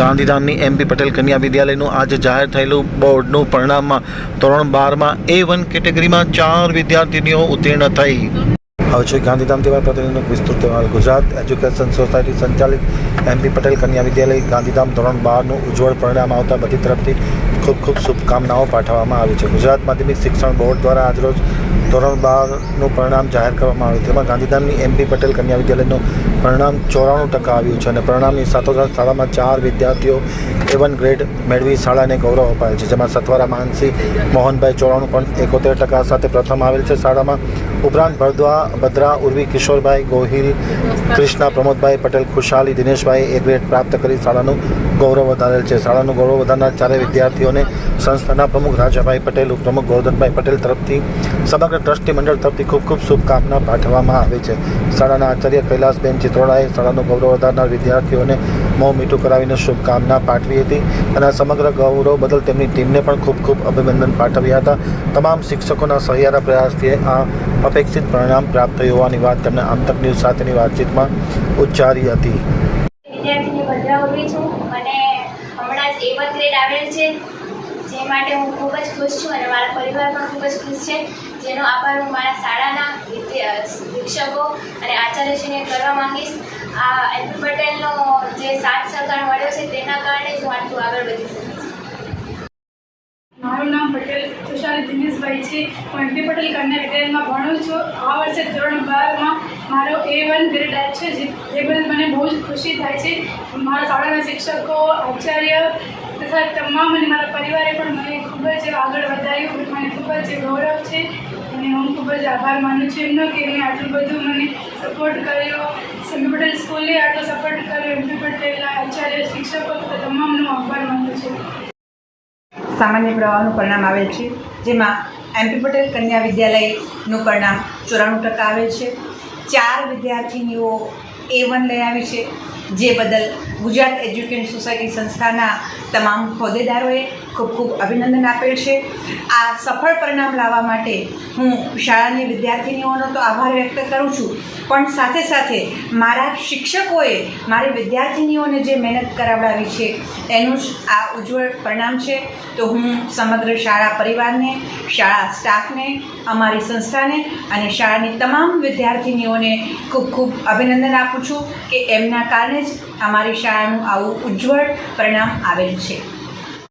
ગાંધીધામની MP Patel કન્યા વિદ્યાલયનું આજે જાહેર થયેલું બોર્ડનું પરિણામમાં ધોરણ બારમાં એ વન કેટેગરીમાં ચાર વિદ્યાર્થીનીઓ ઉત્તીર્ણ થઈ. હવે છે ગાંધીધામ તેવા પ્રતિનિધિનો વિસ્તૃત અહેવાલ ગુજરાત એજ્યુકેશન સોસાયટી સંચાલિત એમપી પટેલ કન્યા વિદ્યાલય ગાંધીધામ ધોરણ બારનું ઉજ્જવળ પરિણામ આવતા બધી તરફથી ખૂબ ખૂબ શુભકામનાઓ પાઠવવામાં આવી છે. ગુજરાત માધ્યમિક શિક્ષણ બોર્ડ દ્વારા આજરોજ ધોરણ બારનું પરિણામ જાહેર કરવામાં આવ્યું. તેમાં ગાંધીધામની એમપી પટેલ કન્યા વિદ્યાલયનું પરિણામ ચોરાણું ટકા આવ્યું છે અને પરિણામની સાથોસાથ શાળામાં ચાર વિદ્યાર્થીઓ એવન ગ્રેડ મેળવી શાળાને ગૌરવ અપાયેલ છે, જેમાં સતવારા માનસી, મોહનભાઈ ચોરાણું પણ એકોતેર ટકા સાથે પ્રથમ આવેલ છે શાળામાં. ઉપરાંત ભરદ્વા, ભદ્રા, ઉર્વી, કિશોરભાઈ, ગોહિલ, કૃષ્ણા, પ્રમોદભાઈ પટેલ, ખુશાલી, દિનેશભાઈ એ ગ્રેડ પ્રાપ્ત કરી શાળાનું ગૌરવ વધારેલ છે. શાળાનું ગૌરવ વધારનાર ચારેય વિદ્યાર્થીઓને સંસ્થાના પ્રમુખ રાજાભાઈ પટેલ, ઉપપ્રમુખ ગોરધનભાઈ પટેલ તરફથી, સમગ્ર ટ્રસ્ટી મંડળ તરફથી ખૂબ ખૂબ શુભકામના પાઠવવામાં આવે છે. શાળાના આચાર્ય કૈલાસબેન ચિત્રોડાએ શાળાનું ગૌરવ વધારનાર વિદ્યાર્થીઓને મોં મીઠું કરાવીને શુભકામના પાઠવી હતી અને આ સમગ્ર ગૌરવ બદલ તેમની ટીમને પણ ખૂબ ખૂબ અભિનંદન પાઠવ્યા હતા. તમામ શિક્ષકોના સહિયારા પ્રયાસથી આ અપેક્ષિત પરિણામ પ્રાપ્ત થયું હોવાની વાત તેમણે આમતક ન્યૂઝ સાથેની વાતચીતમાં ઉચ્ચારી હતી. વિદ્યાર્થીની ભદ્રા ઊભી છું અને હમણાં જ એ ગ્રેડ આવેલ છે. જે માટે હું ખૂબ જ ખુશ છું અને મારા પરિવાર પણ ખૂબ જ ખુશ છે. જેનો આભાર હું મારા શાળાના શિક્ષકો અને આચાર્યશ્રીને કરવા માંગીશ. આ એમપી પટેલનો જે સાથ સહકાર મળ્યો છે તેના કારણે જ હું આટલું આગળ વધી શકું મારું નામ પટેલ તુષારી દિનેશભાઈ છે. હું એમપી પટેલ કન્યા વિદ્યાલયમાં ભણું છું. આ વર્ષે ધોરણ બારમાં મારો એ વન ગ્રેડ છે, જે જે બદલ મને બહુ જ ખુશી થાય છે. મારા શાળાના શિક્ષકો, આચાર્ય તથા તમામ અને મારા પરિવારે પણ મને ખૂબ જ આગળ વધાર્યું. મને ખૂબ જ ગૌરવ છે અને હું ખૂબ જ આભાર માનું છું એમનો કે એમણે આટલું બધું મને સપોર્ટ કર્યો. સમી પટેલ સ્કૂલે આટલો સપોર્ટ કર્યો. એમપી પટેલના આચાર્ય, શિક્ષકો તથા તમામનો આભાર માનું છું. સામાન્ય પ્રવાહનું પરિણામ આવે છે, જેમાં એમપી પટેલ કન્યા વિદ્યાલયનું પરિણામ ચોરાણું ટકા આવે છે. ચાર વિદ્યાર્થીનીઓ એ વન લઈ આવી છે. જે બદલ ગુજરાત એજ્યુકેશન સોસાયટી સંસ્થાના તમામ હોદ્દેદારોએ ખૂબ ખૂબ અભિનંદન આપેલ છે. આ સફળ પરિણામ લાવવા માટે હું શાળાની વિદ્યાર્થીનીઓનો તો આભાર વ્યક્ત કરું છું. પણ સાથે સાથે મારા શિક્ષકોએ મારી વિદ્યાર્થીનીઓને જે મહેનત કરાવડાવી છે, એનું જ આ ઉજ્જવળ પરિણામ છે. તો હું સમગ્ર શાળા પરિવારને, શાળા સ્ટાફને, અમારી સંસ્થાને અને શાળાની તમામ વિદ્યાર્થીનીઓને ખૂબ ખૂબ અભિનંદન આપું છું કે એમના કારણે જ અમારી શાળાનું આવું ઉજ્જવળ પરિણામ આવેલ છે.